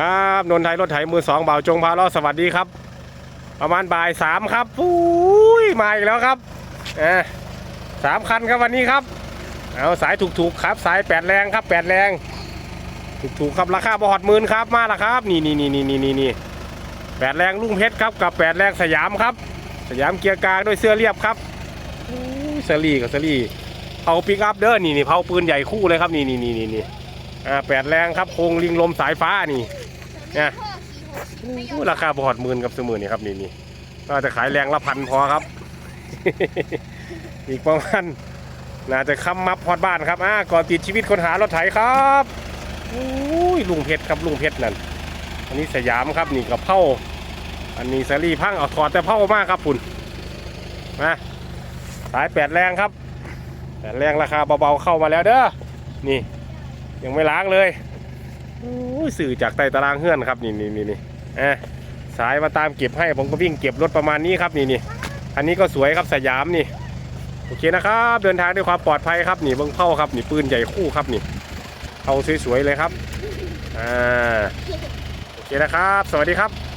ครับนนทไทยรถไถมือสองเบาจงพาล้อสวัสดีครับ ประมาณบ่ายสามครับอุ้ยมาอีกแล้วครับเออสามคันครับวันนี้ครับเอาสายถูกๆครับ สายแปดแรงครับแปดแรง ถูกๆครับราคาบอดหมื่นครับมาล้วครับ นี่นี่นี่นี่นี่นี่นี่แปดแรงลุงเพชรครับกับแปดแรงสยามครับ สยามเกียร์กลางด้วยเสื้อเรียบครับอุ้ยเซรีกับเซรีเผาปิกอัพเด้อนี่นี่เผาปืนใหญ่คู่เลยครับนี่นี่นี่นี่นี่ อ่าแปดแรงครับโครงลิงลมสายฟ้านี่เนี่ยราคาบอดหมื่นกับสมือนี่ครับนี่นี่ก็จะขายแรงละพันพอครับ อีกประมาณน่าจะค้ำมับพอดบ้านครับอ่าก่อนติดชีวิตคนหารถไถครับอุ้ยลุงเพชรครับลุงเพชรนั่นอันนี้สยามครับนี่กับเผาอันนี้สารีพังเอาถอดแต่เผามากครับคุณมาสายแปดแรงครับแปดแรงราคาเบาๆเข้ามาแล้วเด้อนี่ ยังไม่ล้างเลยอุ้ยสื่อจากใต้ตารางเฮือนครับนี่นี่นี่นี่อะสายมาตามเก็บให้ผมก็วิ่งเก็บรถประมาณนี้ครับนี่นี่อันนี้ก็สวยครับสยามนี่โอเคนะครับเดินทางด้วยความปลอดภัยครับนี่เบิ้งเข้าครับนี่ปืนใหญ่คู่ครับนี่เอาสวยๆเลยครับอ่าโอเคนะครับ สวัสดีครับ